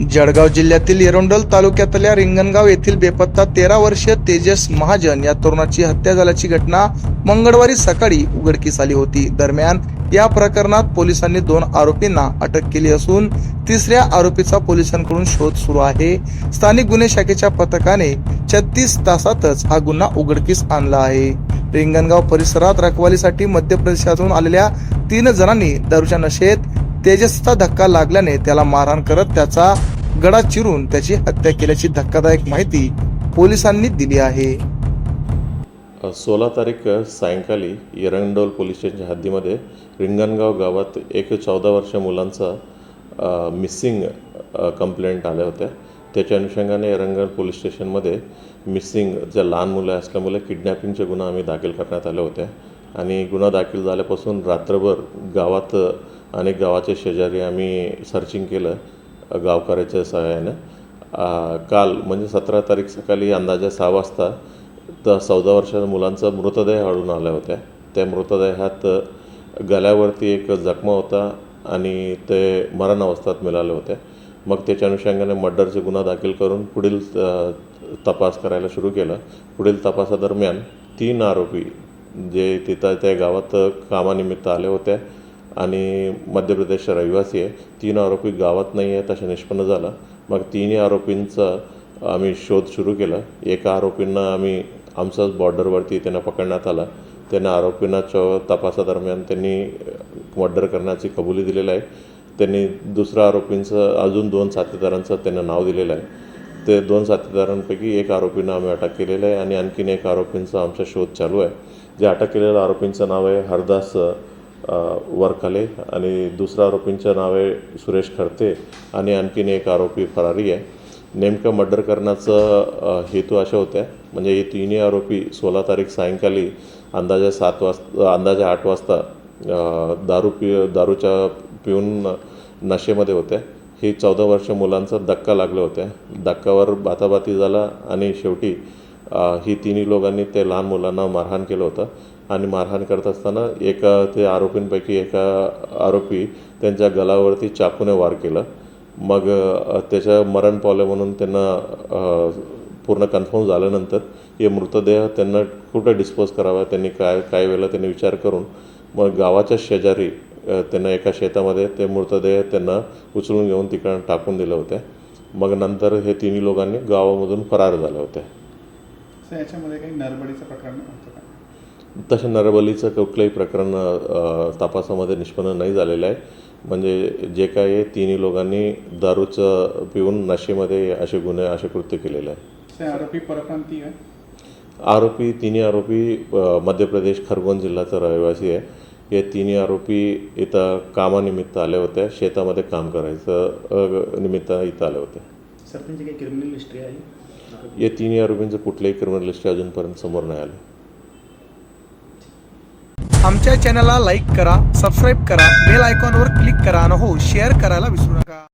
जळगाव जिल्ह्यातील एरोंडल तालुक्यातल्या रिंगणगाव येथील बेपत्ता तेरा वर्षीय तेजस महाजन या तरुणाची हत्या झाल्याची घटना मंगळवारी सकाळी उघडकीस आली होती. दरम्यान या प्रकरणात पोलिसांनी दोन आरोपींना अटक केली असून तिसऱ्या आरोपीचा पोलिसांकडून शोध सुरू आहे. स्थानिक गुन्हे शाखेच्या पथकाने छत्तीस तासातच हा गुन्हा उघडकीस आणला आहे. रिंगणगाव परिसरात रखवालीसाठी मध्य प्रदेशातून आलेल्या तीन जणांनी दारूच्या नशेत तेजसचा धक्का लागल्याने त्याला मारहाण करत त्याचा गडा चिरून त्याची हत्या केल्याची धक्कादायक माहिती पोलिसांनी दिली आहे. सोळा तारीख सायंकाळी एरंडोल पोलीस स्टेशनच्या हद्दीमध्ये रिंगणगाव गावात एक चौदा वर्ष मुलांचा मिसिंग कंप्लेंट आल्या होत्या. त्याच्या अनुषंगाने एरंगल पोलीस स्टेशनमध्ये मिसिंग ज्या लहान मुलं असल्यामुळे किडनॅपिंगचे गुन्हा आम्ही दाखल करण्यात आल्या होत्या आणि गुन्हा दाखल झाल्यापासून रात्रभर गावात अनेक गावाच्या शेजारी आम्ही सर्चिंग केलं गावकऱ्याच्या सहाय्यानं. काल म्हणजे सतरा तारीख सकाळी अंदाजे सहा वाजता तर चौदा वर्षाच्या मुलांचा मृतदेह आढळून आल्या होत्या. त्या मृतदेहात गळ्यावरती एक जखमा होता आणि ते मरण अवस्थेत मिळाले होते. मग त्याच्या अनुषंगाने मर्डरचे गुन्हा दाखल करून पुढील तपास करायला सुरू केला. पुढील तपासादरम्यान तीन आरोपी जे तिथं त्या गावात कामानिमित्त आले होते. आणि मध्य प्रदेशचा रहिवासी आहे. तीन आरोपी गावात नाही आहे तसे निष्पन्न झालं. मग तिन्ही आरोपींचा आम्ही शोध सुरू केला. एका आरोपींना आम्ही आमचाच बॉर्डरवरती त्यांना पकडण्यात आला. त्यांना आरोपींना च तपासादरम्यान त्यांनी मर्डर करण्याची कबुली दिलेलं आहे. त्यांनी दुसऱ्या आरोपींचं अजून दोन साथीदारांचं त्यांना नाव दिलेलं आहे. ते दोन साथीदारांपैकी एक आरोपींना आम्ही अटक केलेलं आहे आणि आणखीन एक आरोपींचा आमचा शोध चालू आहे. जे अटक केलेल्या आरोपींचं नाव आहे हरदास वरखाले आणि दुसऱ्या आरोपींचं नाव आहे सुरेश खडते आणि आणखीन एक आरोपी फरारी आहे. नेमकं मर्डर करण्याचं हेतू अशा होत्या. म्हणजे हे तिन्ही आरोपी सोळा तारीख सायंकाळी अंदाजे सात वाजता अंदाजे आठ वाजता दारू पि दारूच्या पिऊन नशेमध्ये होत्या. हे चौदा वर्ष मुलांचा धक्का लागले होत्या. धक्कावर बाताबाती झाला आणि शेवटी ही तिन्ही लोकांनी ते लहान मुलांना मारहाण केलं होतं. आणि मारहाण करत असताना एका ते आरोपींपैकी एका आरोपी त्यांच्या गलावरती चाकूने वार केलं. मग त्याच्या मरण पावलं म्हणून त्यांना पूर्ण कन्फर्म झाल्यानंतर हे मृतदेह त्यांना कुठं डिस्पोज करावा त्यांनी काय काय वेळेला त्यांनी विचार करून मग गावाच्या शेजारी त्यांना एका शेतामध्ये ते मृतदेह त्यांना उचलून घेऊन तिकडं टाकून दिलं होतं मग नंतर हे तिन्ही लोकांनी गावामधून फरार झाले होते सर याच्यामध्ये काही नरबडीचं प्रकरण होतं का? तसे नरबलीचं कुठलंही प्रकरण तपासामध्ये निष्पन्न नाही झालेलं आहे. म्हणजे जे काय आहे तिन्ही लोकांनी दारूचं पिऊन नशेमध्ये असे गुन्हे असे कृत्य केलेले आहे आरोपी परप्रांतीय? आहे आरोपी तिन्ही आरोपी मध्य प्रदेश खरगोन जिल्ह्याचा रहिवासी आहे. हे तिन्ही आरोपी इथं कामानिमित्त आले होते. शेतामध्ये काम करायचं निमित्त इथं आले होते. सर त्यांची काही क्रिमिनल हिस्ट्री आहे? या तिन्ही आरोपींचं कुठलंही क्रिमिनल लिस्ट अजूनपर्यंत समोर नाही आलं. आमच्या चॅनलला लाईक करा सबस्क्राईब करा बेल आयकॉनवर क्लिक करा आणि हो शेअर करायला विसरू नका.